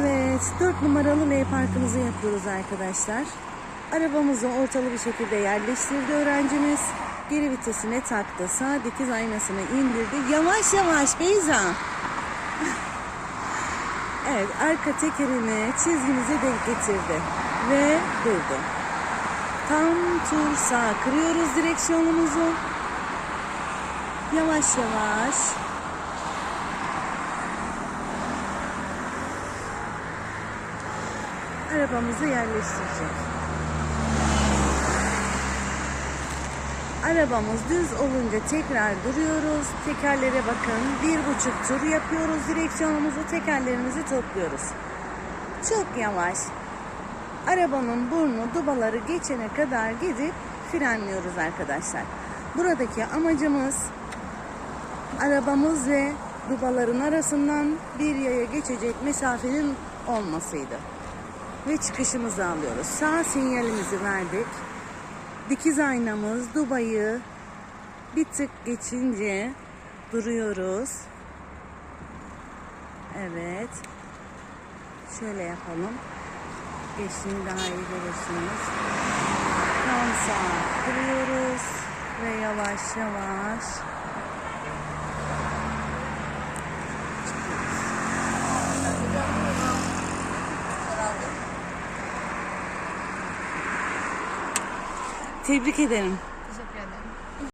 Evet, 4 numaralı L parkımızı yapıyoruz arkadaşlar. Arabamızı ortalı bir şekilde yerleştirdi öğrencimiz. Geri vitesine taktı. Sağ dikiz aynasını indirdi. Yavaş yavaş Beyza. Evet, arka tekerini çizgimize denk getirdi. Ve durdu. Tam tur sağ kırıyoruz direksiyonumuzu. Yavaş yavaş. Arabamızı yerleştirecek. Arabamız düz olunca tekrar duruyoruz. Tekerlere bakın. Bir buçuk tur yapıyoruz. Direksiyonumuzu, tekerlerimizi topluyoruz. Çok yavaş. Arabanın burnu dubaları geçene kadar gidip frenliyoruz arkadaşlar. Buradaki amacımız arabamız ve dubaların arasından bir yaya geçecek mesafenin olmasıydı ve çıkışımızı alıyoruz. Sağ sinyalimizi verdik. Dikiz aynamız Dubai'yi bir tık geçince duruyoruz. Evet. Şöyle yapalım. Geçtiğini daha iyi görürsünüz. Tam sağ duruyoruz ve yavaş yavaş Tebrik ederim. Teşekkür ederim.